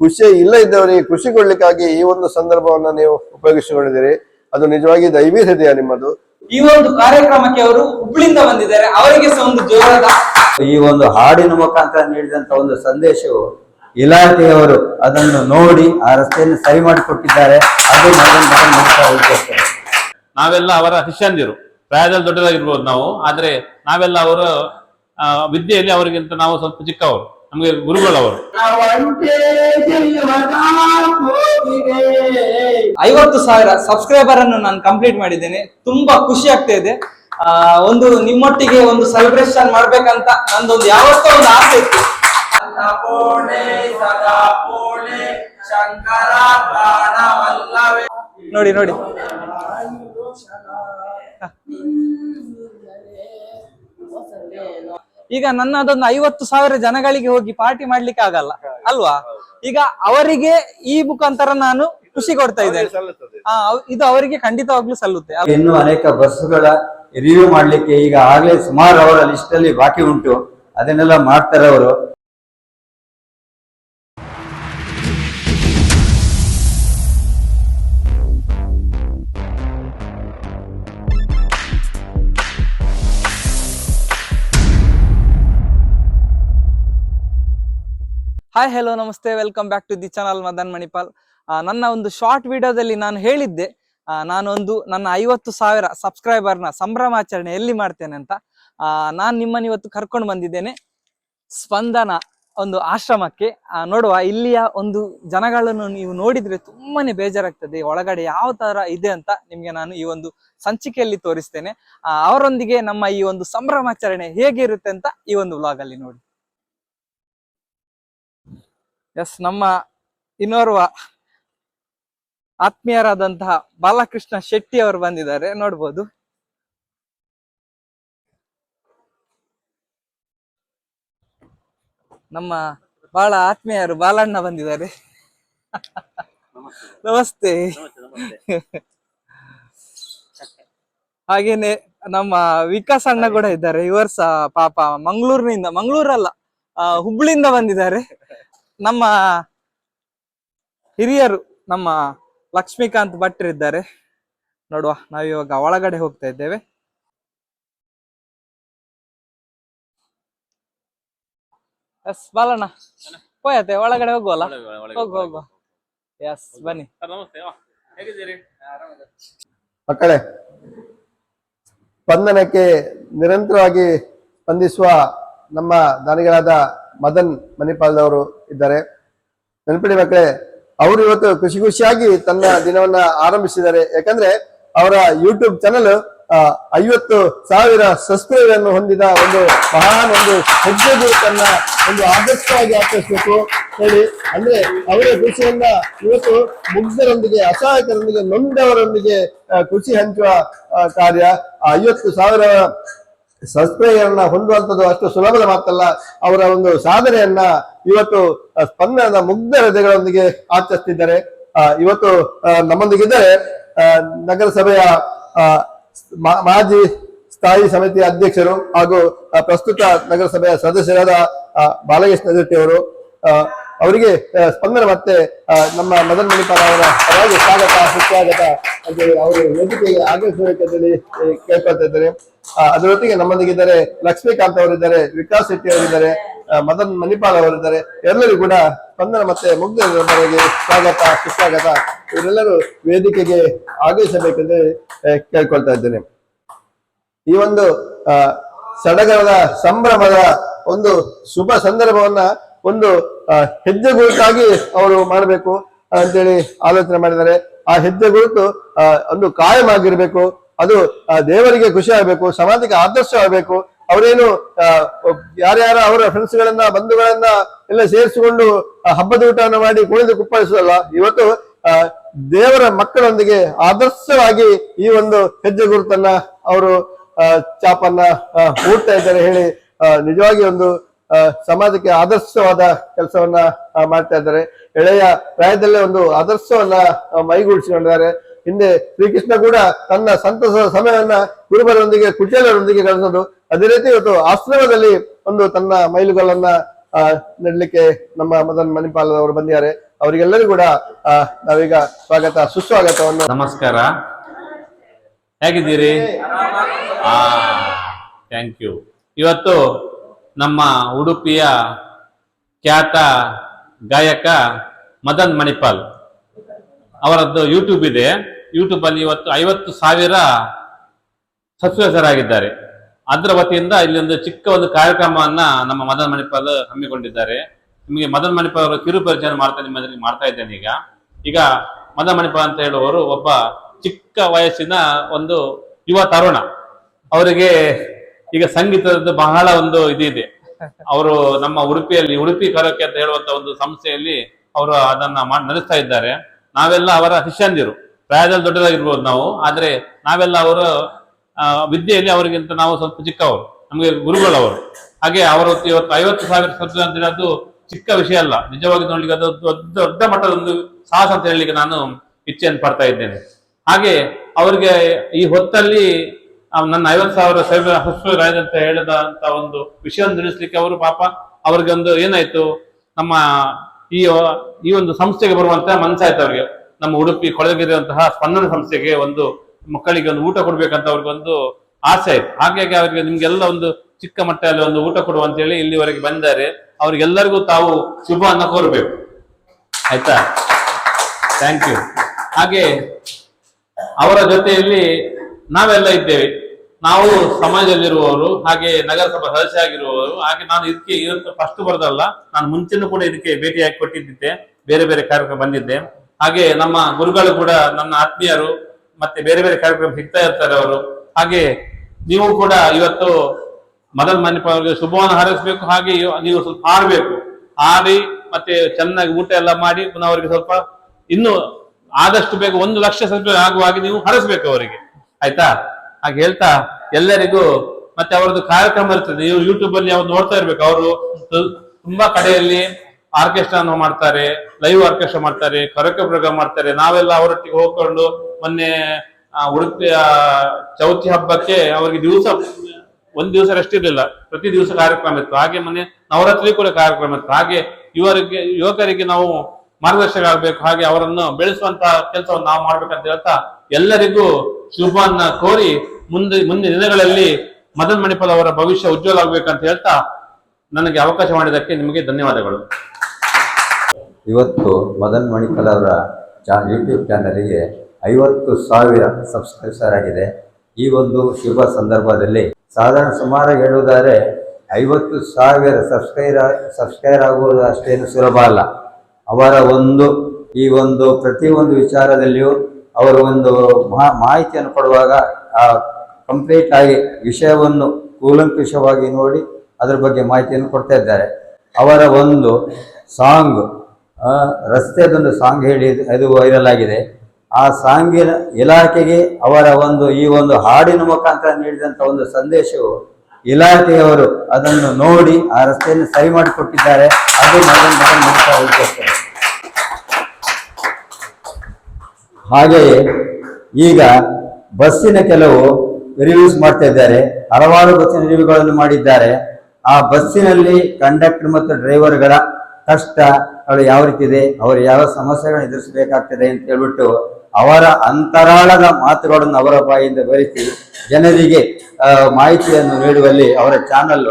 ಖುಷಿ ಇಲ್ಲ ಇದ್ದವರಿಗೆ ಖುಷಿ ಕೊಡ್ಲಿಕ್ಕಾಗಿ ಈ ಒಂದು ಸಂದರ್ಭವನ್ನ ನೀವು ಉಪಯೋಗಿಸಿಕೊಂಡಿದ್ದೀರಿ. ಅದು ನಿಜವಾಗಿ ದೈವೀಧತೆಯ ನಿಮ್ಮದು? ಈ ಒಂದು ಕಾರ್ಯಕ್ರಮಕ್ಕೆ ಅವರು ಹುಬ್ಳಿಂದ ಬಂದಿದ್ದಾರೆ. ಅವರಿಗೆ ಸಹ ಒಂದು ಜೋರದ ಈ ಒಂದು ಹಾಡಿನ ಮುಖಾಂತರ ನೀಡಿದಂತ ಒಂದು ಸಂದೇಶವು ಇಲಾಖೆಯವರು ಅದನ್ನು ನೋಡಿ ಆ ರಸ್ತೆಯನ್ನು ಸರಿ ಮಾಡಿಕೊಟ್ಟಿದ್ದಾರೆ. ಅದು ನಾವೆಲ್ಲ ಅವರ ಶಿಷ್ಯಂದಿರು. ಪ್ರಾಯದಲ್ಲಿ ದೊಡ್ಡದಾಗಿರ್ಬೋದು ನಾವು. ಆದ್ರೆ ನಾವೆಲ್ಲ ಅವರ ಆ, ವಿದ್ಯೆಯಲ್ಲಿ ಅವರಿಗಿಂತ ನಾವು ಸ್ವಲ್ಪ ಚಿಕ್ಕವರು. ನಮಗೆ ಗುರುಗಳವರು. ಐವತ್ತು ಸಾವಿರ ಸಬ್ಸ್ಕ್ರೈಬರ್ ಅನ್ನು ನಾನು ಕಂಪ್ಲೀಟ್ ಮಾಡಿದ್ದೇನೆ. ತುಂಬಾ ಖುಷಿ ಆಗ್ತಾ ಇದೆ. ಆ, ಒಂದು ನಿಮ್ಮೊಟ್ಟಿಗೆ ಒಂದು ಸೆಲೆಬ್ರೇಷನ್ ಮಾಡ್ಬೇಕಂತ ನಂದೊಂದು ಯಾವತ್ತೋ ಒಂದು ಆಸೆ ಇತ್ತು. ನೋಡಿ ನೋಡಿ. ಈಗ ನನ್ನದೊಂದು ಐವತ್ತು ಸಾವಿರ ಜನಗಳಿಗೆ ಹೋಗಿ ಪಾರ್ಟಿ ಮಾಡ್ಲಿಕ್ಕೆ ಆಗಲ್ಲ ಅಲ್ವಾ? ಈಗ ಅವರಿಗೆ ಈ ಮುಖಾಂತರ ನಾನು ಖುಷಿ ಕೊಡ್ತಾ ಇದ್ದೇನೆ. ಆ, ಅವ್- ಇದು ಅವರಿಗೆ ಖಂಡಿತವಾಗ್ಲೂ ಸಲ್ಲುತ್ತೆ? ಇನ್ನು ಅನೇಕ ಬಸ್ಸುಗಳ ರಿವ್ಯೂ ಮಾಡ್ಲಿಕ್ಕೆ ಈಗ ಆಗ್ಲೇ ಸುಮಾರು ಅವರ ಲಿಸ್ಟ್ ಅಲ್ಲಿ ಬಾಕಿ ಉಂಟು. ಅದನ್ನೆಲ್ಲ ಮಾಡ್ತಾರೆ ಅವರು ಹಾಯ್ ಹಲೋ ನಮಸ್ತೆ. Welcome back to the channel Madan Manipal ನನ್ನ ಒಂದು ಶಾರ್ಟ್ ವಿಡಿಯೋದಲ್ಲಿ ನಾನು ಹೇಳಿದ್ದೆ ನಾನೊಂದು ನನ್ನ ಐವತ್ತು ಸಾವಿರ ಸಬ್ಸ್ಕ್ರೈಬರ್ನ ಸಂಭ್ರಮಾಚರಣೆ ಎಲ್ಲಿ ಮಾಡ್ತೇನೆ ಅಂತ. ನಾನು ನಿಮ್ಮನ್ನು ಇವತ್ತು ಕರ್ಕೊಂಡು ಬಂದಿದ್ದೇನೆ ಸ್ಪಂದನ ಒಂದು ಆಶ್ರಮಕ್ಕೆ. ನೋಡುವ, ಇಲ್ಲಿಯ ಒಂದು ಜನಗಳನ್ನು ನೀವು ನೋಡಿದ್ರೆ ತುಂಬಾನೇ ಬೇಜಾರಾಗ್ತದೆ, ಒಳಗಡೆ ಯಾವ ತರ ಇದೆ ಅಂತ ನಿಮ್ಗೆ ನಾನು ಈ ಒಂದು ಸಂಚಿಕೆಯಲ್ಲಿ ತೋರಿಸ್ತೇನೆ. ಅವರೊಂದಿಗೆ ನಮ್ಮ ಈ ಒಂದು ಸಂಭ್ರಮಾಚರಣೆ ಹೇಗಿರುತ್ತೆ ಅಂತ ಈ ಒಂದು ವ್ಲಾಗ್ ಅಲ್ಲಿ ನೋಡಿ. ಎಸ್ ನಮ್ಮ ಇನ್ನೋರ್ವ ಆತ್ಮೀಯರಾದಂತಹ ಬಾಲಕೃಷ್ಣ ಶೆಟ್ಟಿ ಅವರು ಬಂದಿದ್ದಾರೆ ನೋಡ್ಬೋದು. ನಮ್ಮ ಬಾಳ ಆತ್ಮೀಯರು ಬಾಲಣ್ಣ ಬಂದಿದ್ದಾರೆ. ನಮಸ್ತೆ. ಹಾಗೇನೆ ನಮ್ಮ ವಿಕಾಸ್ ಅಣ್ಣ ಕೂಡ ಇದ್ದಾರೆ ಇವರ್ಸ ಪಾಪ ಮಂಗಳೂರಿನಿಂದ ಮಂಗಳೂರಲ್ಲ ಹುಬ್ಳಿಯಿಂದ ಬಂದಿದ್ದಾರೆ. ನಮ್ಮ ಹಿರಿಯರು ನಮ್ಮ ಲಕ್ಷ್ಮೀಕಾಂತ್ ಭಟ್ರು ಇದ್ದಾರೆ. ನೋಡುವ ನಾವಿವಾಗ ಒಳಗಡೆ ಹೋಗ್ತಾ ಇದ್ದೇವೆ. ಎಸ್ ಬಾಲಣ್ಣ. ಹೋಯತೆ ಒಳಗಡೆ ಹೋಗುವಲ್ಲ? ಹೋಗು ಹೋಗುವ ಎಸ್ ಬನ್ನಿ. ಮಕ್ಕಳೇ ಸ್ಪಂದನಕ್ಕೆ ನಿರಂತರವಾಗಿ ಸ್ಪಂದಿಸುವ ನಮ್ಮ ದಾನಿಗಳಾದ ಮದನ್ ಮಣಿಪಾಲ್ದವರು ಇದ್ದಾರೆ. ನೆನಪಿಡಿ ಮಕ್ಕಳೇ, ಅವರು ಇವತ್ತು ಖುಷಿ ಖುಷಿಯಾಗಿ ತನ್ನ ದಿನವನ್ನ ಆರಂಭಿಸಿದ್ದಾರೆ. ಯಾಕಂದ್ರೆ ಅವರ ಯೂಟ್ಯೂಬ್ ಚಾನಲ್ ಐವತ್ತು ಸಾವಿರ ಸಬ್ಸ್ಕ್ರೈಬರ್ ಅನ್ನು ಹೊಂದಿದ ಒಂದು ಮಹಾನ್ ಒಂದು ಹೆಜ್ಜೆ ತನ್ನ ಒಂದು ಆದರ್ಶವಾಗಿ ಆಚರಿಸಬೇಕು. ಹೇಳಿ, ಅಂದ್ರೆ ಅವರ ಖುಷಿಯನ್ನ ಇವತ್ತು ಮುಗ್ಧರೊಂದಿಗೆ, ಅಸಹಾಯಕರೊಂದಿಗೆ, ನೊಂದವರೊಂದಿಗೆ ಖುಷಿ ಹಂಚುವ ಕಾರ್ಯ ಐವತ್ತು ಸಾವಿರ ಸಬ್ಸ್ಕ್ರೈಬರ್ನ ಹೊಂದುವಂಥದ್ದು ಅಷ್ಟು ಸುಲಭದ ಮಾತಲ್ಲ. ಅವರ ಒಂದು ಸಾಧನೆಯನ್ನ ಇವತ್ತು ಸ್ಪಂದನದ ಮುಗ್ಧ ಹೃದಯಗಳೊಂದಿಗೆ ಆಚರಿಸ್ತಿದ್ದಾರೆ. ಇವತ್ತು ನಮ್ಮೊಂದಿಗಿದ್ದರೆ ನಗರಸಭೆಯ ಮಾಜಿ ಸ್ಥಾಯಿ ಸಮಿತಿಯ ಅಧ್ಯಕ್ಷರು ಹಾಗೂ ಪ್ರಸ್ತುತ ನಗರಸಭೆಯ ಸದಸ್ಯರಾದ ಬಾಲಕೃಷ್ಣ ಶೆಟ್ಟಿ ಅವರು. ಅವರಿಗೆ ಸ್ಪಂದನ ಮತ್ತೆ ನಮ್ಮ ಮದನ್ ಮಣಿಪಾಲ ಅವರ ಪರವಾಗಿ ಸ್ವಾಗತ ಸುಸ್ವಾಗತ ಅಂತೇಳಿ ಅವರು ವೇದಿಕೆಗೆ ಆಗಮಿಸಬೇಕಂತೇಳಿ ಆ, ಕೇಳ್ಕೊಳ್ತಾ ಇದ್ದಾರೆ. ಅದರೊಟ್ಟಿಗೆ ನಮ್ಮೊಂದಿಗಿದ್ದಾರೆ ಲಕ್ಷ್ಮೀಕಾಂತ್ ಅವರಿದ್ದಾರೆ ವಿಕಾಸ್ ಶೆಟ್ಟಿ ಅವರಿದ್ದಾರೆ ಮದನ್ ಮಣಿಪಾಲ್ ಅವರಿದ್ದಾರೆ. ಎಲ್ಲರಿಗೂ ಕೂಡ ಸ್ಪಂದನ ಮತ್ತೆ ಮುಗ್ಧರವರೆಗೆ ಸ್ವಾಗತ ಸುಸ್ವಾಗತ. ಇವರೆಲ್ಲರೂ ವೇದಿಕೆಗೆ ಆಗಮಿಸಬೇಕೆಂದು ಕೇಳ್ಕೊಳ್ತಾ ಇದ್ದೇನೆ. ಈ ಒಂದು ಸಡಗರದ ಸಂಭ್ರಮದ ಒಂದು ಶುಭ ಸಂದರ್ಭವನ್ನ ಒಂದು ಹೆಜ್ಜೆ ಗುರುತಾಗಿ ಅವರು ಮಾಡಬೇಕು ಅಂತೇಳಿ ಆಲೋಚನೆ ಮಾಡಿದ್ದಾರೆ. ಆ ಹೆಜ್ಜೆ ಗುರುತು ಒಂದು ಕಾಯಂ ಆಗಿರ್ಬೇಕು ಅದು ದೇವರಿಗೆ ಖುಷಿ ಆಗಬೇಕು, ಸಮಾಜಕ್ಕೆ ಆದರ್ಶ ಆಗಬೇಕು. ಅವರೇನು ಯಾರ್ಯಾರ ಅವರ ಫ್ರೆಂಡ್ಸ್ ಗಳನ್ನ, ಬಂಧುಗಳನ್ನ ಎಲ್ಲ ಸೇರಿಸಿಕೊಂಡು ಹಬ್ಬದ ಊಟವನ್ನು ಮಾಡಿ ಕುಣಿದು ಕುಪ್ಪಳಿಸೋದಲ್ಲ ಇವತ್ತು ದೇವರ ಮಕ್ಕಳೊಂದಿಗೆ ಆದರ್ಶವಾಗಿ ಈ ಒಂದು ಹೆಜ್ಜೆ ಗುರುತನ್ನ ಅವರು ಚಾಪನ್ನ ಊಟ ಇದ್ದಾರೆ ಹೇಳಿ ನಿಜವಾಗಿ ಒಂದು ಸಮಾಜಕ್ಕೆ ಆದರ್ಶವಾದ ಕೆಲಸವನ್ನ ಮಾಡ್ತಾ ಇದ್ದಾರೆ. ಎಳೆಯ ಪ್ರಾಯದಲ್ಲೇ ಒಂದು ಆದರ್ಶವನ್ನ ಮೈಗೂಡಿಸಿಕೊಂಡಿದ್ದಾರೆ. ಹಿಂದೆ ಶ್ರೀಕೃಷ್ಣ ಕೂಡ ತನ್ನ ಸಂತಸದ ಸಮಯವನ್ನ ಗುರುಬರೊಂದಿಗೆ ಕುಚೇಲರೊಂದಿಗೆ ಕಳಿಸೋದು ಅದೇ ರೀತಿ ಇವತ್ತು ಆಶ್ರಮದಲ್ಲಿ ಒಂದು ತನ್ನ ಮೈಲುಗಳನ್ನ ನೆಡ್ಲಿಕ್ಕೆ ನಮ್ಮ ಮದನ್ ಮಣಿಪಾಲ್ ಅವರು ಬಂದಿದ್ದಾರೆ. ಅವರಿಗೆಲ್ಲರಿಗೂ ಕೂಡ ನಾವೀಗ ಸ್ವಾಗತ ಸುಸ್ವಾಗತವನ್ನು. ನಮಸ್ಕಾರ. ಹೇಗಿದ್ದೀರಿ? ಥ್ಯಾಂಕ್ ಯು ಇವತ್ತು ನಮ್ಮ ಉಡುಪಿಯ ಖ್ಯಾತ ಗಾಯಕ ಮದನ್ ಮಣಿಪಾಲ್. ಅವರದ್ದು ಯೂಟ್ಯೂಬ್ ಇದೆ. ಯೂಟ್ಯೂಬ್ ಅಲ್ಲಿ ಇವತ್ತು ಐವತ್ತು ಸಾವಿರ ಸಬ್ಸ್ಕ್ರೈಬರ್ ಅದರ ವತಿಯಿಂದ ಇಲ್ಲಿ ಒಂದು ಚಿಕ್ಕ ಒಂದು ಕಾರ್ಯಕ್ರಮವನ್ನ ನಮ್ಮ ಮದನ್ ಮಣಿಪಾಲ್ ಹಮ್ಮಿಕೊಂಡಿದ್ದಾರೆ. ನಿಮಗೆ ಮದನ್ ಮಣಿಪಾಲ್ ಅವರು ಕಿರು ಪರಿಚಯ ಮಾಡ್ತಾ ನಿಮ್ಮ ಮಾಡ್ತಾ ಇದ್ದೇನೆ ಈಗ. ಈಗ ಮದನ್ ಮಣಿಪಾಲ್ ಅಂತ ಹೇಳುವವರು ಒಬ್ಬ ಚಿಕ್ಕ ವಯಸ್ಸಿನ ಒಂದು ಯುವ ತರುಣ. ಅವರಿಗೆ ಈಗ ಸಂಗೀತದ ಬಹಳ ಒಂದು ಇದಿದೆ. ಅವರು ನಮ್ಮ ಉಡುಪಿಯಲ್ಲಿ, ಉಡುಪಿ ಕರೋಕೆ ಅಂತ ಹೇಳುವಂತ ಒಂದು ಸಂಸ್ಥೆಯಲ್ಲಿ ಅವರು ಅದನ್ನ ನಡೆಸ್ತಾ ಇದ್ದಾರೆ. ನಾವೆಲ್ಲ ಅವರ ಶಿಷ್ಯಂದಿರು. ಪ್ರಾಯದಲ್ಲಿ ದೊಡ್ಡದಾಗಿರ್ಬೋದು ನಾವು. ಆದ್ರೆ ನಾವೆಲ್ಲ ಅವರು ವಿದ್ಯೆಯಲ್ಲಿ ಅವರಿಗಿಂತ ನಾವು ಸ್ವಲ್ಪ ಚಿಕ್ಕವರು. ನಮಗೆ ಗುರುಗಳವರು. ಹಾಗೆ ಅವರು ಇವತ್ತು ಐವತ್ತು ಸಾವಿರ ಸಬ್ಸ್ಕ್ರೈಬ್ ಅಂತ ಅದು ಚಿಕ್ಕ ವಿಷಯ ಅಲ್ಲ. ನಿಜವಾಗಿ ನೋಡ್ಲಿಕ್ಕೆ ಅದು ದೊಡ್ಡ ದೊಡ್ಡ ಮಟ್ಟದ ಒಂದು ಸಾಹಸ ಅಂತ ಹೇಳಲಿಕ್ಕೆ ನಾನು ಇಚ್ಛೆಯನ್ನು ಪಡ್ತಾ ಇದ್ದೇನೆ. ಹಾಗೆ ಅವರಿಗೆ ಈ ಹೊತ್ತಲ್ಲಿ ನನ್ನ ಐವತ್ ಸಾವಿರ ಸೇವೆ ಹಸು ರಾಯ್ದ ಅಂತ ಹೇಳಿದ ಅಂತ ಒಂದು ವಿಷಯವನ್ನು ತಿಳಿಸ್ಲಿಕ್ಕೆ ಅವರು ಪಾಪ ಅವ್ರಿಗೊಂದು ಏನಾಯ್ತು? ನಮ್ಮ ಈ ಈ ಒಂದು ಸಂಸ್ಥೆಗೆ ಬರುವಂತಹ ಮನಸ್ಸಾಯ್ತು ಅವ್ರಿಗೆ. ನಮ್ಮ ಉಡುಪಿ ಕೊಳಗಿರುವಂತಹ ಸ್ಪಂದನ ಸಂಸ್ಥೆಗೆ ಒಂದು ಮಕ್ಕಳಿಗೆ ಒಂದು ಊಟ ಕೊಡ್ಬೇಕಂತ ಅವ್ರಿಗೆ ಒಂದು ಆಸೆ ಆಯ್ತು. ಹಾಗಾಗಿ ಅವರಿಗೆ ನಿಮ್ಗೆಲ್ಲ ಒಂದು ಚಿಕ್ಕ ಮಟ್ಟದಲ್ಲಿ ಒಂದು ಊಟ ಕೊಡುವ ಅಂತ ಹೇಳಿ ಇಲ್ಲಿವರೆಗೆ ಬಂದಿದ್ದಾರೆ ಅವ್ರಿಗೆಲ್ಲರಿಗೂ ತಾವು ಶುಭವನ್ನ ಕೋರಬೇಕು. ಆಯ್ತಾ? ಥ್ಯಾಂಕ್ ಯು ಹಾಗೆ ಅವರ ಜೊತೆಯಲ್ಲಿ ನಾವೆಲ್ಲ ಇದ್ದೇವೆ. ನಾವು ಸಮಾಜದಲ್ಲಿರುವವರು, ಹಾಗೆ ನಗರಸಭಾ ಸದಸ್ಯ ಆಗಿರುವವರು, ಹಾಗೆ ನಾನು ಇದಕ್ಕೆ ಇವತ್ತು ಫಸ್ಟ್ ಬರೋದಲ್ಲ, ನಾನು ಮುಂಚೆನೂ ಕೂಡ ಇದಕ್ಕೆ ಭೇಟಿಯಾಗಿ ಕೊಟ್ಟಿದ್ದೆ ಬೇರೆ ಬೇರೆ ಕಾರ್ಯಕ್ರಮ ಬಂದಿದ್ದೆ. ಹಾಗೆ ನಮ್ಮ ಗುರುಗಳು ಕೂಡ ನನ್ನ ಆತ್ಮೀಯರು, ಮತ್ತೆ ಬೇರೆ ಬೇರೆ ಕಾರ್ಯಕ್ರಮ ಸಿಗ್ತಾ ಇರ್ತಾರೆ ಅವರು. ಹಾಗೆ ನೀವು ಕೂಡ ಇವತ್ತು ಮದನ್ ಮನೆ ಅವರಿಗೆ ಶುಭವನ್ನು ಹಾರೈಸಬೇಕು, ಹಾಗೆ ನೀವು ಸ್ವಲ್ಪ ಹಾಡಬೇಕು. ಹಾಡಿ, ಮತ್ತೆ ಚೆನ್ನಾಗಿ ಊಟ ಎಲ್ಲ ಮಾಡಿ, ಪುನಃ ಅವರಿಗೆ ಸ್ವಲ್ಪ ಇನ್ನು ಆದಷ್ಟು ಬೇಗ ಒಂದು ಲಕ್ಷ ಸಬ್ಸ್ಕ್ರೈಬ್ ಆಗುವ ಹಾಗೆ ನೀವು ಹರಿಸ್ಬೇಕು ಅವರಿಗೆ. ಆಯ್ತಾ? ಹಾಗೆ ಹೇಳ್ತಾ ಎಲ್ಲರಿಗೂ ಮತ್ತೆ ಅವರದ್ದು ಕಾರ್ಯಕ್ರಮ ಇರ್ತದೆ. ನೀವು ಯೂಟ್ಯೂಬ್ ಅಲ್ಲಿ ಅವ್ರು ನೋಡ್ತಾ ಇರ್ಬೇಕು, ಅವರು ತುಂಬಾ ಕಡೆಯಲ್ಲಿ ಆರ್ಕೆಸ್ಟ್ರಾ ಮಾಡ್ತಾರೆ ಲೈವ್ ಆರ್ಕೆಸ್ಟ್ರಾ ಮಾಡ್ತಾರೆ ಕರಕ ಪ್ರೋಗ್ರಾಮ್ ಮಾಡ್ತಾರೆ. ನಾವೆಲ್ಲ ಅವರೊಟ್ಟಿಗೆ ಹೋಗ್ಕೊಂಡು ಮೊನ್ನೆ ಉಡುಪಿಯ ಚೌತಿ ಹಬ್ಬಕ್ಕೆ ಅವರಿಗೆ ದಿವಸ ಒಂದ್ ದಿವಸ ರೆಸ್ಟ್ ಇರಲಿಲ್ಲ. ಪ್ರತಿ ದಿವಸ ಕಾರ್ಯಕ್ರಮ ಇತ್ತು. ಹಾಗೆ ಮೊನ್ನೆ ನವರಾತ್ರಿ ಕೂಡ ಕಾರ್ಯಕ್ರಮ ಇತ್ತು. ಹಾಗೆ ಇವರಿಗೆ ಯುವಕರಿಗೆ ನಾವು ಮಾರ್ಗದರ್ಶಕ ಆಗ್ಬೇಕು. ಹಾಗೆ ಅವರನ್ನು ಬೆಳೆಸುವಂತ ಕೆಲಸವನ್ನು ನಾವು ಮಾಡ್ಬೇಕಂತ ಹೇಳ್ತಾ ಎಲ್ಲರಿಗೂ ಶುಭವನ್ನ ಕೋರಿ ಮುಂದೆ ಮುಂದಿನ ದಿನಗಳಲ್ಲಿ ಮದನ್ ಮಣಿಪಾಲ್ ಅವರ ಭವಿಷ್ಯ ಉಜ್ವಲ ಆಗ್ಬೇಕಂತ ಹೇಳ್ತಾ ನನಗೆ ಅವಕಾಶ ಮಾಡಿದ್ದಕ್ಕೆ ನಿಮಗೆ ಧನ್ಯವಾದಗಳು. ಇವತ್ತು ಮದನ್ ಮಣಿಪಾಲ್ ಅವರ ಚಾ ಯೂಟ್ಯೂಬ್ ಚಾನಲಿಗೆ ಐವತ್ತು ಸಾವಿರ ಸಬ್ಸ್ಕ್ರೈಬರ್ ಆಗಿದೆ. ಈ ಒಂದು ಶುಭ ಸಂದರ್ಭದಲ್ಲಿ ಸಾಧಾರಣ ಸುಮಾರು ಹೇಳುವುದಾದರೆ ಐವತ್ತು ಸಾವಿರ ಸಬ್ಸ್ಕ್ರೈಬ್ ಸಬ್ಸ್ಕ್ರೈಬ್ ಆಗುವುದು ಅಷ್ಟೇನು ಸುಲಭ ಅಲ್ಲ. ಅವರ ಒಂದು, ಈ ಒಂದು ಪ್ರತಿಯೊಂದು ವಿಚಾರದಲ್ಲಿಯೂ ಅವರು ಒಂದು ಮಾಹಿತಿಯನ್ನು ಕೊಡುವಾಗ ಆ ಕಂಪ್ಲೀಟ್ ಆಗಿ ವಿಷಯವನ್ನು ಕೂಲಂಕುಷವಾಗಿ ನೋಡಿ ಅದರ ಬಗ್ಗೆ ಮಾಹಿತಿಯನ್ನು ಕೊಡ್ತಾ ಇದ್ದಾರೆ. ಅವರ ಒಂದು ಸಾಂಗ್ ರಸ್ತೆದೊಂದು ಸಾಂಗ್ ಹೇಳಿ ಅದು ವೈರಲ್ ಆಗಿದೆ. ಆ ಸಾಂಗಿನ ಇಲಾಖೆಗೆ ಅವರ ಒಂದು, ಈ ಒಂದು ಹಾಡಿನ ಮುಖಾಂತರ ನೀಡಿದಂಥ ಒಂದು ಸಂದೇಶವು ಇಲಾಖೆಯವರು ಅದನ್ನು ನೋಡಿ ಆ ರಸ್ತೆಯನ್ನು ಸರಿ ಮಾಡಿಕೊಟ್ಟಿದ್ದಾರೆ. ಅದು. ಹಾಗೆಯೇ ಈಗ ಬಸ್ಸಿನ ಕೆಲವು ರಿವ್ಯೂಸ್ ಮಾಡ್ತಾ ಇದ್ದಾರೆ. ಹಲವಾರು ಬಸ್ಸಿನ ರಿವ್ಯೂಗಳನ್ನು ಮಾಡಿದ್ದಾರೆ. ಆ ಬಸ್ಸಿನಲ್ಲಿ ಕಂಡಕ್ಟರ್ ಮತ್ತು ಡ್ರೈವರ್ಗಳ ಕಷ್ಟಗಳು ಯಾವ ರೀತಿ ಇದೆ, ಅವರು ಯಾವ ಸಮಸ್ಯೆಗಳನ್ನು ಎದುರಿಸಬೇಕಾಗ್ತದೆ ಅಂತ ಹೇಳ್ಬಿಟ್ಟು ಅವರ ಅಂತರಾಳದ ಮಾತುಗಳನ್ನು ಅವರ ಬಾಯಿಂದ ಬರೆಸಿ ಜನರಿಗೆ ಮಾಹಿತಿಯನ್ನು ನೀಡುವಲ್ಲಿ ಅವರ ಚಾನಲ್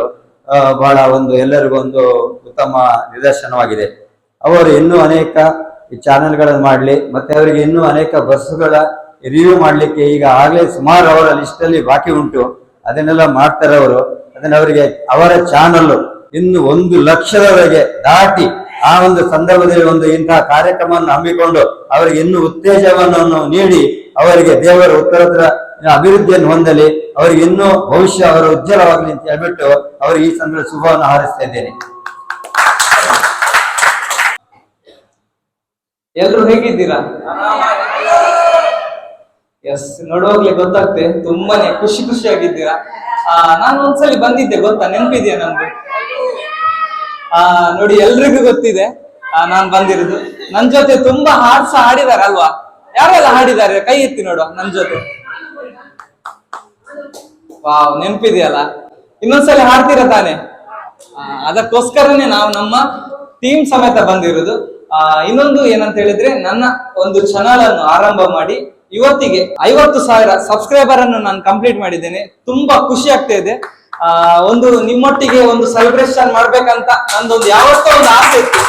ಬಹಳ ಒಂದು ಎಲ್ಲರಿಗೂ ಒಂದು ಉತ್ತಮ ನಿದರ್ಶನವಾಗಿದೆ. ಅವರು ಇನ್ನೂ ಅನೇಕ ಈ ಚಾನೆಲ್ಗಳನ್ನು ಮಾಡಲಿ, ಮತ್ತೆ ಅವರಿಗೆ ಇನ್ನೂ ಅನೇಕ ಬಸ್ಸುಗಳ ರಿವ್ಯೂ ಮಾಡಲಿಕ್ಕೆ ಈಗ ಆಗಲೇ ಸುಮಾರು ಅವರ ಲಿಸ್ಟಲ್ಲಿ ಬಾಕಿ ಉಂಟು. ಅದನ್ನೆಲ್ಲ ಮಾಡ್ತಾರೆ ಅವರು. ಅದನ್ನ ಅವರಿಗೆ, ಅವರ ಚಾನಲ್ ಇನ್ನು ಒಂದು ಲಕ್ಷದವರೆಗೆ ದಾಟಿ ಆ ಒಂದು ಸಂದರ್ಭದಲ್ಲಿ ಒಂದು ಇಂತಹ ಕಾರ್ಯಕ್ರಮವನ್ನು ಹಮ್ಮಿಕೊಂಡು ಅವರಿಗೆ ಇನ್ನೂ ಉತ್ತೇಜವನ್ನು ನೀಡಿ ಅವರಿಗೆ ದೇವರ ಉತ್ತರತ್ರ ಅಭಿವೃದ್ಧಿಯನ್ನು ಹೊಂದಲಿ, ಅವರಿಗೆ ಇನ್ನೂ ಭವಿಷ್ಯ ಅವರ ಉಜ್ವಲವಾಗಲಿ ಅಂತ ಹೇಳ್ಬಿಟ್ಟು ಅವರು ಈ ಸಂದರ್ಭ ಶುಭವನ್ನು ಹಾರಿಸ್ತಾ ಇದ್ದೇನೆ. ಎಲ್ರು ಹೇಗಿದ್ದೀರಾ? ಎಸ್ ನೋಡುವಾಗ್ಲೇ ಗೊತ್ತಾಗ್ತೆ ತುಂಬಾನೇ ಖುಷಿ ಖುಷಿಯಾಗಿದ್ದೀರಾ ನಾನು ಒಂದ್ಸಲಿ ಬಂದಿದ್ದೆ ಗೊತ್ತಾ? ನೆನಪಿದೆಯಾ ನಂದು? ಆ ನೋಡಿ ಎಲ್ರಿಗೂ ಗೊತ್ತಿದೆ. ಆ ನಾನ್ ಬಂದಿರೋದು. ನನ್ ಜೊತೆ ತುಂಬಾ ಹಾಡ್ಸ ಹಾಡಿದಾರೆ ಅಲ್ವಾ ಯಾರೆಲ್ಲ ಹಾಡಿದ್ದಾರೆ? ಕೈ ಎತ್ತಿ ನೋಡುವ ನನ್ ಜೊತೆ. ವಾವ್ ನೆನಪಿದೆಯಲ್ಲ? ಇನ್ನೊಂದ್ಸಲಿ ಹಾಡ್ತೀರಾ ತಾನೆ? ಅದಕ್ಕೋಸ್ಕರನೇ ನಾವು ನಮ್ಮ ಟೀಮ್ ಸಮೇತ ಬಂದಿರೋದು. ಆ, ಇನ್ನೊಂದು ಏನಂತ ಹೇಳಿದ್ರೆ ನನ್ನ ಒಂದು ಚಾನಲ್ ಅನ್ನು ಆರಂಭ ಮಾಡಿ ಇವತ್ತಿಗೆ ಐವತ್ತು ಸಾವಿರ ಸಬ್ಸ್ಕ್ರೈಬರ್ ಅನ್ನು ನಾನು ಕಂಪ್ಲೀಟ್ ಮಾಡಿದ್ದೇನೆ. ತುಂಬಾ ಖುಷಿ ಆಗ್ತಾ ಇದೆ. ಒಂದು ನಿಮ್ಮೊಟ್ಟಿಗೆ ಒಂದು ಸೆಲೆಬ್ರೇಷನ್ ಮಾಡ್ಬೇಕಂತ ನಂದೊಂದು ಯಾವತ್ತೋ ಒಂದು ಆಸೆ ಇತ್ತು.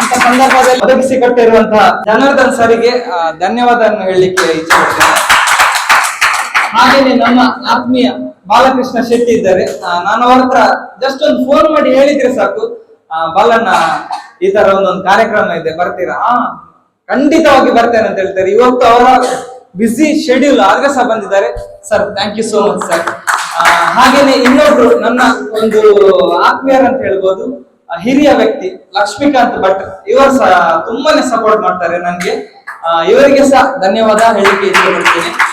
ಅಂತ ಸಂದರ್ಭದಲ್ಲಿ ಒದಗಿಸಿಕೊಟ್ಟಿರುವಂತಹ ಜನಾರ್ದನ್ ಸರಿಗೆ ಧನ್ಯವಾದ ಹೇಳಲಿಕ್ಕೆ ಇಚ್ಛೆ ಹಾಗೇನೆ ನಮ್ಮ ಆತ್ಮೀಯ ಬಾಲಕೃಷ್ಣ ಶೆಟ್ಟಿ ಇದ್ದಾರೆ. ನಾನು ಅವ್ರ ಹತ್ರ ಜಸ್ಟ್ ಒಂದು ಫೋನ್ ಮಾಡಿ ಹೇಳಿದ್ರೆ ಸಾಕು. ಬಾಲಣ್ಣ, ಈ ತರ ಒಂದೊಂದು ಕಾರ್ಯಕ್ರಮ ಇದೆ, ಬರ್ತೀರಾ? ಖಂಡಿತವಾಗಿ ಬರ್ತೇನೆ ಅಂತ ಹೇಳ್ತಾರೆ. ಇವತ್ತು ಅವರ ಬಿಸಿ ಶೆಡ್ಯೂಲ್ ಆದ್ರೆ ಸಹ ಬಂದಿದ್ದಾರೆ. Sir thank you so much sir ಹಾಗೇನೆ ಇನ್ನೊಬ್ರು ನನ್ನ ಒಂದು ಆತ್ಮೀಯರ್ ಅಂತ ಹೇಳ್ಬೋದು. ಹಿರಿಯ ವ್ಯಕ್ತಿ, ಲಕ್ಷ್ಮೀಕಾಂತ್ ಭಟ್. ಇವರು ಸಹ ತುಂಬಾನೇ ಸಪೋರ್ಟ್ ಮಾಡ್ತಾರೆ ನನ್ಗೆ. ಇವರಿಗೆ ಸಹ ಧನ್ಯವಾದ ಹೇಳಿಕೆ ಇಟ್ಕೊಂಡಿರ್ತೇನೆ.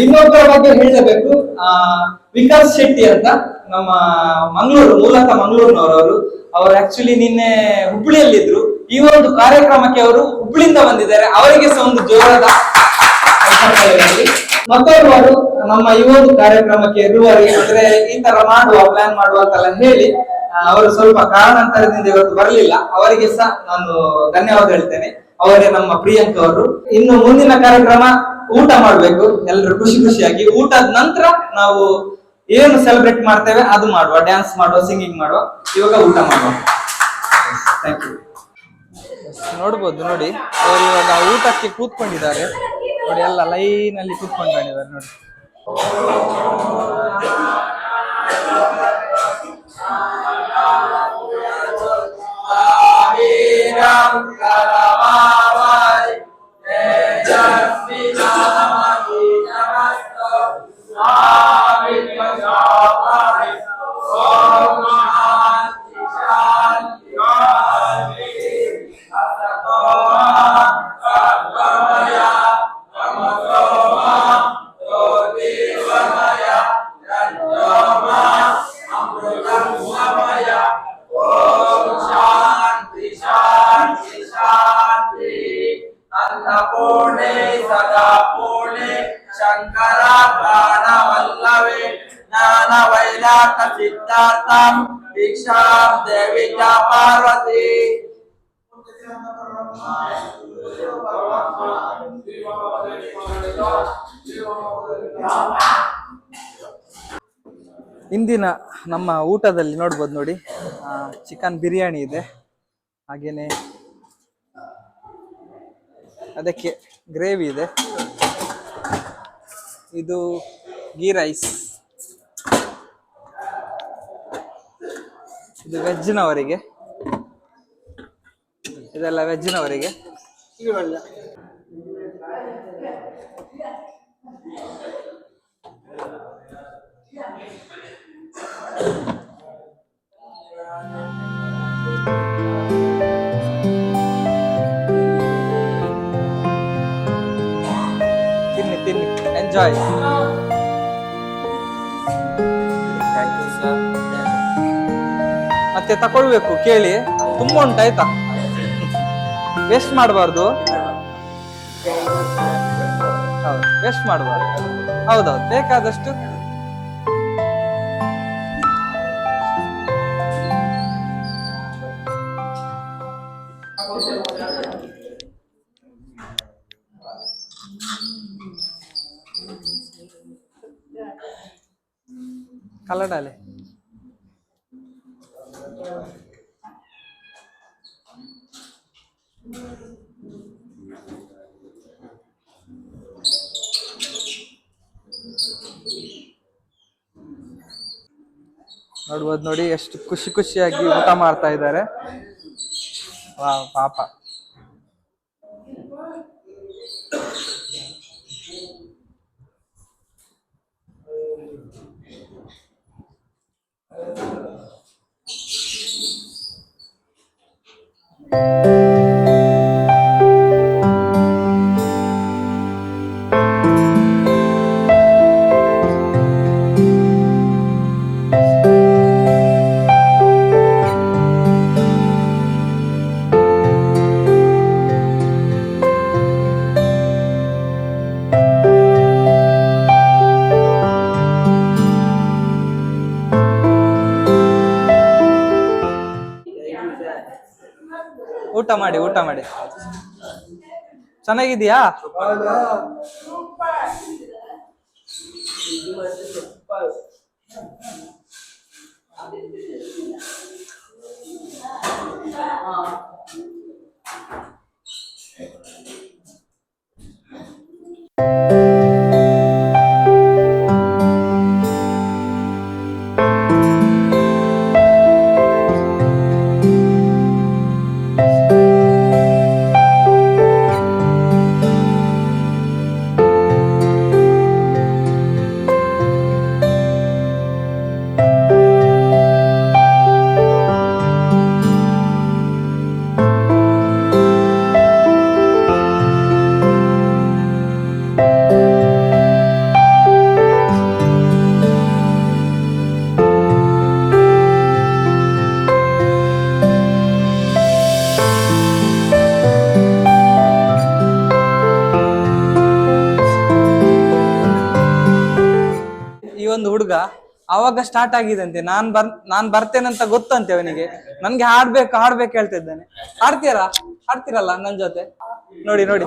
ಇನ್ನೊಬ್ಬರ ಬಗ್ಗೆ ಹೇಳಬೇಕು. ಆ, ವಿಕಾಸ್ ಶೆಟ್ಟಿ ಅಂತ ನಮ್ಮ ಮಂಗಳೂರು, ಮೂಲತಃ ಮಂಗಳೂರಿನವರವರು. ಅವರು ಆಕ್ಚುಲಿ ನಿನ್ನೆ ಹುಬ್ಳಿಯಲ್ಲಿದ್ರು. ಈ ಒಂದು ಕಾರ್ಯಕ್ರಮಕ್ಕೆ ಅವರು ಹುಬ್ಳಿಂದ ಬಂದಿದ್ದಾರೆ. ಅವರಿಗೆ ಸಹ ಒಂದು ಜೋರಾದ. ಮತ್ತೊಬ್ಬರು ನಮ್ಮ ಈ ಒಂದು ಕಾರ್ಯಕ್ರಮಕ್ಕೆ ಇರುವರಿ ಅಂದ್ರೆ ಈ ತರ ಮಾಡುವ ಪ್ಲಾನ್ ಮಾಡುವ ಅಂತೆಲ್ಲ ಹೇಳಿ ಅವರು ಸ್ವಲ್ಪ ಕಾರಣಾಂತರದಿಂದ ಇವತ್ತು ಬರಲಿಲ್ಲ. ಅವರಿಗೆ ಸಹ ನಾನು ಧನ್ಯವಾದ ಹೇಳ್ತೇನೆ. ಅವರೇ ನಮ್ಮ ಪ್ರಿಯಾಂಕ ಅವರು. ಇನ್ನು ಮುಂದಿನ ಕಾರ್ಯಕ್ರಮ ಊಟ ಮಾಡ್ಬೇಕು. ಎಲ್ಲರೂ ಖುಷಿ ಖುಷಿಯಾಗಿ. ಊಟದ ನಂತರ ನಾವು ಏನು ಸೆಲೆಬ್ರೇಟ್ ಮಾಡ್ತೇವೆ, ಅದು ಮಾಡುವ ಡ್ಯಾನ್ಸ್ ಮಾಡುವ ಸಿಂಗಿಂಗ್ ಮಾಡುವ, ಇವಾಗ ಊಟ ಮಾಡುವ. ಥ್ಯಾಂಕ್ ಯು ನೋಡ್ಬೋದು ನೋಡಿ ಅವರು ಇವಾಗ ಊಟಕ್ಕೆ ಕೂತ್ಕೊಂಡಿದ್ದಾರೆ ನೋಡಿ ಎಲ್ಲ ಲೈನ್ ಅಲ್ಲಿ ಕೂತ್ಕೊಂಡಿದ್ದಾರೆ ನೋಡಿ ಅನ್ನಪೂರ್ಣೆ ಇಂದಿನ ನಮ್ಮ ಊಟದಲ್ಲಿ ನೋಡ್ಬೋದು ನೋಡಿ ಚಿಕನ್ ಬಿರಿಯಾನಿ ಇದೆ. ಹಾಗೇನೆ ಅದಕ್ಕೆ ಗ್ರೇವಿ ಇದೆ. ಇದು ಗೀ ರೈಸ್. ಇದು ವೆಜ್ನವರಿಗೆ ಇದೆಲ್ಲ ವೆಜ್ನವರಿಗೆ ಎಂಜಾಯ್ ಮತ್ತೆ ತಕೊಳ್ಬೇಕು ಕೇಳಿ. ತುಂಬಾ ಉಂಟಾಯ್ತಾ ವೇಸ್ಟ್ ಮಾಡಬಾರ್ದು. ವೇಸ್ಟ್ ಮಾಡಬಾರ್ದು. ಹೌದೌದು ಬೇಕಾದಷ್ಟು কালার ডালে ನೋಡ್ಬೋದು ನೋಡಿ ಎಷ್ಟು ಖುಷಿ ಖುಷಿಯಾಗಿ ಊಟ ಮಾಡ್ತಾ ಇದ್ದಾರೆ. ವಾ ಪಾಪ. ಊಟ ಊಟ ಮಾಡಿ ಊಟ ಮಾಡಿ. ಚೆನ್ನಾಗಿದ್ಯಾ ಈ ಅವಾಗ ಸ್ಟಾರ್ಟ್ ಆಗಿದಂತೆ ನಾನ್ ಬರ್, ನಾನ್ ಬರ್ತೇನಂತ ಗೊತ್ತಂತೆ ಅವನಿಗೆ. ನನ್ಗೆ ಹಾಡ್ಬೇಕು ಹಾಡ್ಬೇಕು ಹೇಳ್ತಿದ್ದಾನೆ ಹಾಡ್ತೀರಾ? ಹಾಡ್ತೀರಲ್ಲ ನನ್ ಜೊತೆ? ನೋಡಿ ನೋಡಿ.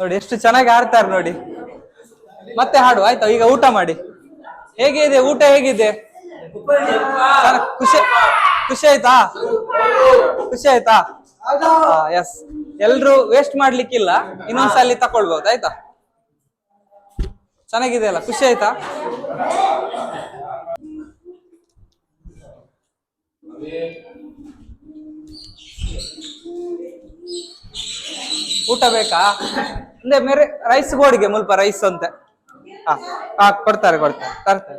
ನೋಡಿ, ಎಷ್ಟು ಚೆನ್ನಾಗಿ ಹಾಡ್ತಾರೆ ನೋಡಿ. ಮತ್ತೆ ಹಾಡು, ಆಯ್ತಾ? ಈಗ ಊಟ ಮಾಡಿ. ಹೇಗಿದೆ? ಊಟ ಹೇಗಿದೆ? ಚೆನ್ನಾಗ್ ಖುಷಿ ಖುಷಿ ಆಯ್ತಾ? ಖುಷಿ ಆಯ್ತಾ? ಎಸ್ ಎಲ್ರು ವೇಸ್ಟ್ ಮಾಡ್ಲಿಕ್ಕಿಲ್ಲ. ಇನ್ನೊಂದ್ಸಲಿ ತಕೊಳ್ಬಹುದು ಆಯ್ತಾ? ಚೆನ್ನಾಗಿದೆ ಅಲ್ಲ ಖುಷಿ ಆಯ್ತಾ? ಊಟ ಬೇಕಾ? ಅಂದ್ರೆ, ಮೇರೆ ರೈಸ್ ಗೋಡಿಗೆ ಮುಲ್ಪ ರೈಸ್ ಅಂತೆ. ಹಾ ಕೊಡ್ತಾರೆ ಕೊಡ್ತಾರೆ ತರ್ತಾರೆ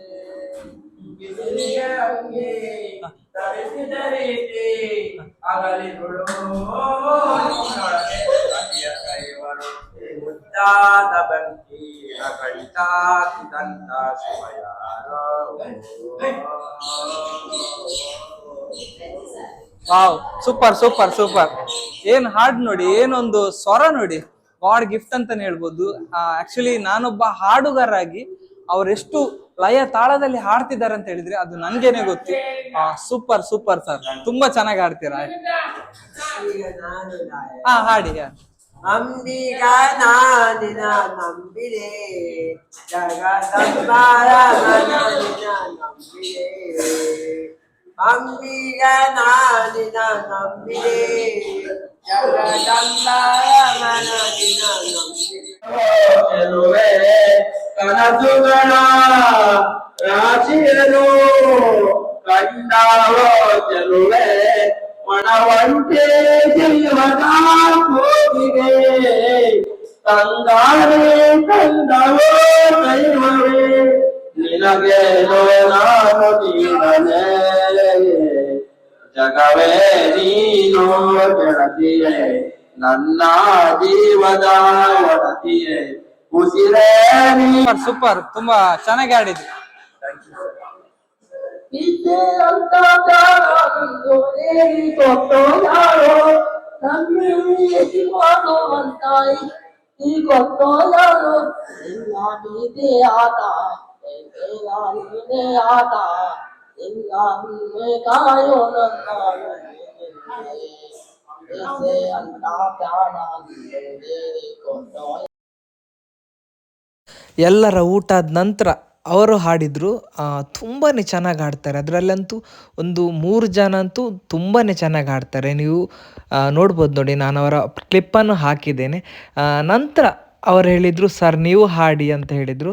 ವಾವ್, ಸೂಪರ್ ಸೂಪರ್ ಸೂಪರ್. ಏನ್ ಹಾಡ್ ನೋಡಿ, ಏನೊಂದು ಸ್ವರ ನೋಡಿ. ಗಾಡ್ ಗಿಫ್ಟ್ ಅಂತಾನೆ ಹೇಳ್ಬೋದು. ಆಕ್ಚುಲಿ ನಾನೊಬ್ಬ ಹಾಡುಗಾರಾಗಿ ಅವರೆಷ್ಟು ಲಯ ತಾಳದಲ್ಲಿ ಹಾಡ್ತಿದ್ದಾರೆ ಅಂತ ಹೇಳಿದ್ರೆ ಅದು ನನ್ಗೇನೆ ಗೊತ್ತು. ಸೂಪರ್ ಸೂಪರ್ ಸರ್ ತುಂಬಾ ಚೆನ್ನಾಗಿ ಹಾಡ್ತೀರಾ? ಹಾ, ಹಾಡಿ. ಅಂಬಿಗ ನಾನಿನ ನಂಬಿದೆ. ಜಗದಂಬಾರ ನಂಬಿದೆ. ಅಂಬಿಗ ನಾನಿನ ನಂಬಿದೆ ಜಗದಂಬಾರ ಮನನಿನ ನಂಬಿದೆ ಚೆಲುವೆ ಕನಸುಗಳ ರಾಶಿಯನು ಕಂಡಾವೋ ಚೆಲುವೆ ಮನವಂತೆ ಜೀವನ ಹೋಗಿಗೆ ತಂಗಾರೆ ಕಂದವೋ ದೈವವೇ ನಿನಗೇನೋ ನಾನು ನೀಡಲೇ ಜಗವೇ ನೀನು ಗೆಳತಿಯೇ ನನ್ನ ಜೀವದ ಒಡತಿಯೇ ಉಸಿರೇ ನೀ ಸೂಪರ್ ಸೂಪರ್ ತುಂಬಾ ಚೆನ್ನಾಗಿ ಹಾಡಿದ್ರಿ. ಇದ್ದೆ ಅಂತ ಪ್ರಾಣವನ್ನು ಹೇಳಿ ಕೊಟ್ಟೋ ಯಾರೋ ನಮ್ಮಿ ಮಾಡುವಂತ ಈ ಕೊಟ್ಟೋ ಯಾರೋ ಎಲ್ಲ ನೀನೇ ಆಟ ಎಲ್ಲರ ಊಟ ಆದ ನಂತರ ಅವರು ಹಾಡಿದ್ರು ತುಂಬಾ ಚೆನ್ನಾಗಿ ಹಾಡ್ತಾರೆ. ಅದರಲ್ಲಂತೂ ಒಂದು ಮೂರು ಜನ ಅಂತೂ ತುಂಬಾನೇ ಚೆನ್ನಾಗಿ ಹಾಡ್ತಾರೆ. ನೀವು ನೋಡ್ಬೋದು ನೋಡಿ ನಾನು ಅವರ ಕ್ಲಿಪ್ಪನ್ನು ಹಾಕಿದ್ದೇನೆ. ನಂತರ ಅವರು ಹೇಳಿದರು, ಸರ್, ನೀವು ಹಾಡಿ ಅಂತ ಹೇಳಿದರು.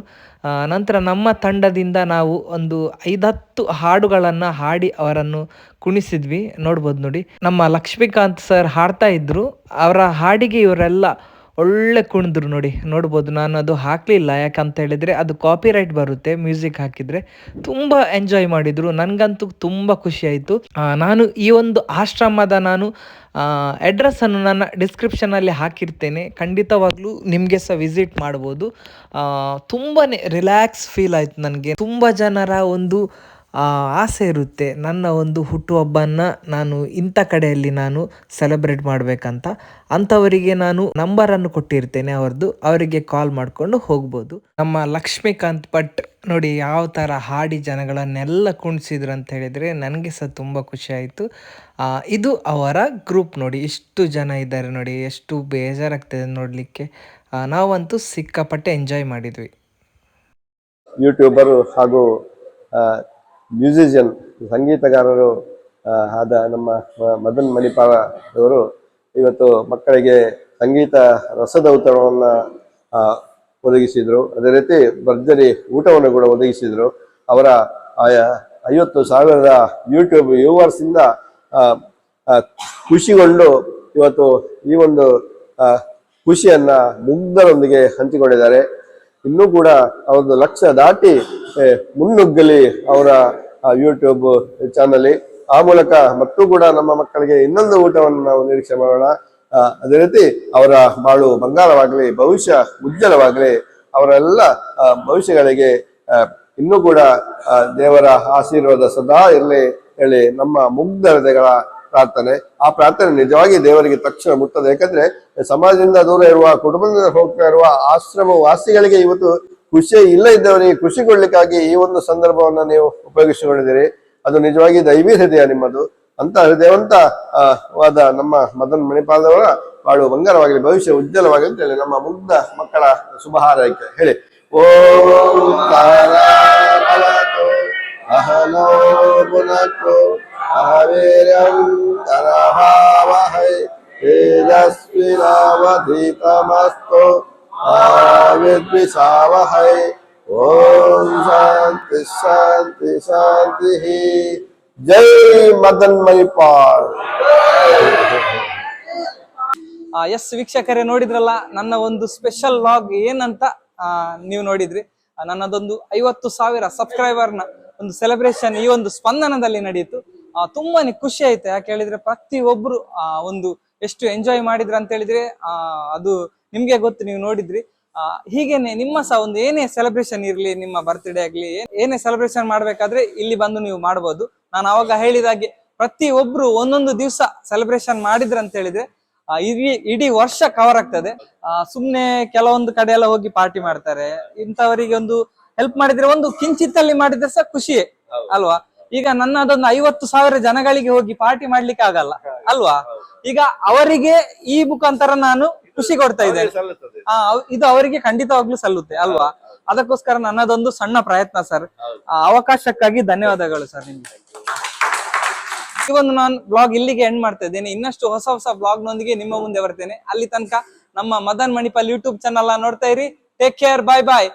ನಂತರ ನಮ್ಮ ತಂಡದಿಂದ ನಾವು ಒಂದು ಐದತ್ತು ಹಾಡುಗಳನ್ನು ಹಾಡಿ ಅವರನ್ನು ಕುಣಿಸಿದ್ವಿ. ನೋಡ್ಬೋದು ನೋಡಿ. ನಮ್ಮ ಲಕ್ಷ್ಮೀಕಾಂತ್ ಸರ್ ಹಾಡ್ತಾ ಇದ್ದರು ಅವರ ಹಾಡಿಗೆ ಇವರೆಲ್ಲ ಒಳ್ಳೆ ಕುಣಿದ್ರು ನೋಡಿ, ನೋಡ್ಬೋದು. ನಾನು ಅದು ಹಾಕಲಿಲ್ಲ, ಯಾಕಂತ ಹೇಳಿದರೆ ಅದು ಕಾಪಿರೈಟ್ ಬರುತ್ತೆ ಮ್ಯೂಸಿಕ್ ಹಾಕಿದರೆ. ತುಂಬ ಎಂಜಾಯ್ ಮಾಡಿದರು. ನನಗಂತೂ ತುಂಬ ಖುಷಿಯಾಯಿತು ನಾನು ಈ ಒಂದು ಆಶ್ರಮದ ನಾನು ಅಡ್ರೆಸ್ಸನ್ನು ನನ್ನ ಡಿಸ್ಕ್ರಿಪ್ಷನಲ್ಲಿ ಹಾಕಿರ್ತೇನೆ. ಖಂಡಿತವಾಗ್ಲೂ ನಿಮಗೆ ಸಹ ವಿಸಿಟ್ ಮಾಡ್ಬೋದು. ತುಂಬಾ ರಿಲ್ಯಾಕ್ಸ್ ಫೀಲ್ ಆಯಿತು ನನಗೆ. ತುಂಬ ಜನರ ಒಂದು ಆಸೆ ಇರುತ್ತೆ. ನನ್ನ ಒಂದು ಹುಟ್ಟುಹಬ್ಬನ ನಾನು ಇಂಥ ಕಡೆಯಲ್ಲಿ ನಾನು ಸೆಲೆಬ್ರೇಟ್ ಮಾಡಬೇಕಂತ. ಅಂಥವರಿಗೆ ನಾನು ನಂಬರನ್ನು ಕೊಟ್ಟಿರ್ತೇನೆ ಅವ್ರದ್ದು. ಅವರಿಗೆ ಕಾಲ್ ಮಾಡಿಕೊಂಡು ಹೋಗ್ಬೋದು. ನಮ್ಮ ಲಕ್ಷ್ಮೀಕಾಂತ್ ಭಟ್ ನೋಡಿ ಯಾವ ಥರ ಹಾಡಿ ಜನಗಳನ್ನೆಲ್ಲ ಕುಣಿಸಿದ್ರು ಅಂತ ಹೇಳಿದರೆ ನನಗೆ ಸಹ ತುಂಬ ಖುಷಿಯಾಯಿತು ಇದು ಅವರ ಗ್ರೂಪ್ ನೋಡಿ. ಇಷ್ಟು ಜನ ಇದ್ದಾರೆ ನೋಡಿ. ಎಷ್ಟು ಬೇಜಾರಾಗ್ತದೆ ನೋಡಲಿಕ್ಕೆ. ನಾವಂತೂ ಸಿಕ್ಕಾಪಟ್ಟೆ ಎಂಜಾಯ್ ಮಾಡಿದ್ವಿ. ಯೂಟ್ಯೂಬರು ಹಾಗೂ ಮ್ಯೂಸಿಷಿಯನ್, ಸಂಗೀತಗಾರರು ಆದ ನಮ್ಮ ಮದನ್ ಮಣಿಪಾಲ ಅವರು ಇವತ್ತು ಮಕ್ಕಳಿಗೆ ಸಂಗೀತ ರಸದೌತಣವನ್ನು ಒದಗಿಸಿದರು. ಅದೇ ರೀತಿ ಭರ್ಜರಿ ಊಟವನ್ನು ಕೂಡ ಒದಗಿಸಿದರು. ಅವರ ಐವತ್ತು ಸಾವಿರದ ಯೂಟ್ಯೂಬ್ ವ್ಯೂವರ್ಸಿಂದ ಖುಷಿಗೊಂಡು ಇವತ್ತು ಈ ಒಂದು ಖುಷಿಯನ್ನ ಮುಗ್ಧರೊಂದಿಗೆ ಹಂಚಿಕೊಂಡಿದ್ದಾರೆ. ಇನ್ನೂ ಕೂಡ ಅವರದ್ದು ಲಕ್ಷ ದಾಟಿ ಮುನ್ನುಗ್ಗಲಿ ಅವರ ಯೂಟ್ಯೂಬ್ ಚಾನಲ್ ಆ ಮೂಲಕ ಮತ್ತೂ ಕೂಡ ನಮ್ಮ ಮಕ್ಕಳಿಗೆ ಇನ್ನೊಂದು ಊಟವನ್ನು ನಾವು ನಿರೀಕ್ಷೆ ಮಾಡೋಣ. ಅದೇ ರೀತಿ ಅವರ ಬಾಳು ಬಂಗಾರವಾಗಲಿ, ಭವಿಷ್ಯ ಉಜ್ವಲವಾಗಲಿ, ಅವರೆಲ್ಲ ಭವಿಷ್ಯಗಳಿಗೆ ಇನ್ನೂ ಕೂಡ ದೇವರ ಆಶೀರ್ವಾದ ಸದಾ ಇರಲಿ ಹೇಳಿ ನಮ್ಮ ಮುಗ್ಧ ಹೃದಯಗಳ ಪ್ರಾರ್ಥನೆ. ಆ ಪ್ರಾರ್ಥನೆ ನಿಜವಾಗಿ ದೇವರಿಗೆ ತಕ್ಷಣ ಮುಟ್ಟದೆ. ಯಾಕಂದ್ರೆ ಸಮಾಜದಿಂದ ದೂರ ಇರುವ, ಕುಟುಂಬದಿಂದ ಹೋಗ್ತಾ ಇರುವ ಆಶ್ರಮ ವಾಸಿಗಳಿಗೆ ಇವತ್ತು ಖುಷಿ ಇಲ್ಲ ಇದ್ದವರಿಗೆ ಖುಷಿ ಕೊಡ್ಲಿಕ್ಕಾಗಿ ಈ ಒಂದು ಸಂದರ್ಭವನ್ನ ನೀವು ಉಪಯೋಗಿಸಿಕೊಂಡಿದ್ದೀರಿ. ಅದು ನಿಜವಾಗಿ ದೈವೀ ಹೃದಯ ನಿಮ್ಮದು. ಅಂತ ಹೃದಯವಂತ ವಾದ ನಮ್ಮ ಮದನ್ ಮಣಿಪಾಲದವರ ಬಾಳು ಬಂಗಾರವಾಗಲಿ, ಭವಿಷ್ಯ ಉಜ್ವಲವಾಗಲಿ ಅಂತ ಹೇಳಿ ನಮ್ಮ ಮುಗ್ಧ ಮಕ್ಕಳ ಶುಭ ಹಾರೈಕೆ ಹೇಳಿ. ಓ ಅಹನೋ ತರಭಾವಹೈ ತೇಜಸ್ವಿನಾವಧೀತಮಸ್ತು ಆವಿರ್ವಿಷಾವಹೈ ಓಂ ಶಾಂತಿ ಶಾಂತಿ ಶಾಂತಿ ಜೈ ಮದನ್ ಮಣಿಪಾಲ್ ಎಸ್ ವೀಕ್ಷಕರೇ ನೋಡಿದ್ರಲ್ಲ, ನನ್ನ ಒಂದು ಸ್ಪೆಷಲ್ ಲಾಗ್ ಏನಂತ ನೀವು ನೋಡಿದ್ರಿ. ನನ್ನದೊಂದು ಐವತ್ತು ಸಾವಿರ ಸಬ್ಸ್ಕ್ರೈಬರ್ನ ಒಂದು ಸೆಲೆಬ್ರೇಷನ್ ಈ ಒಂದು ಸ್ಪಂದನದಲ್ಲಿ ನಡೆಯಿತು. ತುಂಬಾನೇ ಖುಷಿ ಆಯ್ತು. ಯಾಕೆ ಹೇಳಿದ್ರೆ ಪ್ರತಿ ಒಬ್ರು ಆ, ಒಂದು ಎಷ್ಟು ಎಂಜಾಯ್ ಮಾಡಿದ್ರ ಅಂತ ಹೇಳಿದ್ರೆ ಆ, ಅದು ನಿಮ್ಗೆ ಗೊತ್ತು ನೀವು ನೋಡಿದ್ರಿ. ಆ, ಹೀಗೇನೆ ನಿಮ್ಮ ಸಹ ಒಂದು ಏನೇ ಸೆಲೆಬ್ರೇಷನ್ ಇರ್ಲಿ ನಿಮ್ಮ ಬರ್ತ್ಡೇ ಆಗ್ಲಿ ಏನ್- ಏನೇ ಸೆಲೆಬ್ರೇಷನ್ ಮಾಡ್ಬೇಕಾದ್ರೆ ಇಲ್ಲಿ ಬಂದು ನೀವು ಮಾಡಬಹುದು ನಾನು ಅವಾಗ ಹೇಳಿದಾಗೆ ಪ್ರತಿ ಒಬ್ರು ಒಂದೊಂದು ದಿವಸ ಸೆಲೆಬ್ರೇಷನ್ ಮಾಡಿದ್ರ ಅಂತ ಹೇಳಿದ್ರೆ ಆ, ಇಡೀ ಇಡೀ ವರ್ಷ ಕವರ್ ಆಗ್ತದೆ. ಆ, ಸುಮ್ನೆ ಕೆಲವೊಂದು ಕಡೆ ಎಲ್ಲ ಹೋಗಿ ಪಾರ್ಟಿ ಮಾಡ್ತಾರೆ. ಇಂಥವರಿಗೆ ಒಂದು ಹೆಲ್ಪ್ ಮಾಡಿದ್ರೆ ಒಂದು ಕಿಂಚಿತ್ತಲ್ಲಿ ಮಾಡಿದ್ರೆ ಸಹ ಖುಷಿಯೇ ಅಲ್ವಾ? ಈಗ ನನ್ನದೊಂದು ಐವತ್ತು ಸಾವಿರ ಜನಗಳಿಗೆ ಹೋಗಿ ಪಾರ್ಟಿ ಮಾಡ್ಲಿಕ್ಕೆ ಆಗಲ್ಲ ಅಲ್ವಾ? ಈಗ ಅವರಿಗೆ ಈ ಮುಖಾಂತರ ನಾನು ಖುಷಿ ಕೊಡ್ತಾ ಇದ್ದೇನೆ. ಇದು ಅವರಿಗೆ ಖಂಡಿತವಾಗ್ಲೂ ಸಲ್ಲುತ್ತೆ ಅಲ್ವಾ? ಅದಕ್ಕೋಸ್ಕರ ನನ್ನದೊಂದು ಸಣ್ಣ ಪ್ರಯತ್ನ ಸರ್. ಅವಕಾಶಕ್ಕಾಗಿ ಧನ್ಯವಾದಗಳು ಸರ್ ನಿಮ್ಗೆ. ಈ ಒಂದು ನಾನು ಬ್ಲಾಗ್ ಇಲ್ಲಿಗೆ ಎಂಡ್ ಮಾಡ್ತಾ ಇದ್ದೇನೆ. ಇನ್ನಷ್ಟು ಹೊಸ ಹೊಸ ಬ್ಲಾಗ್ ನೊಂದಿಗೆ ನಿಮ್ಮ ಮುಂದೆ ಬರ್ತೇನೆ. ಅಲ್ಲಿ ತನಕ ನಮ್ಮ ಮದನ್ ಮಣಿಪಾಲ್ ಯೂಟ್ಯೂಬ್ ಚಾನಲ್ ನೋಡ್ತಾ ಇರಿ. ಟೇಕ್ ಕೇರ್ ಬಾಯ್ ಬಾಯ್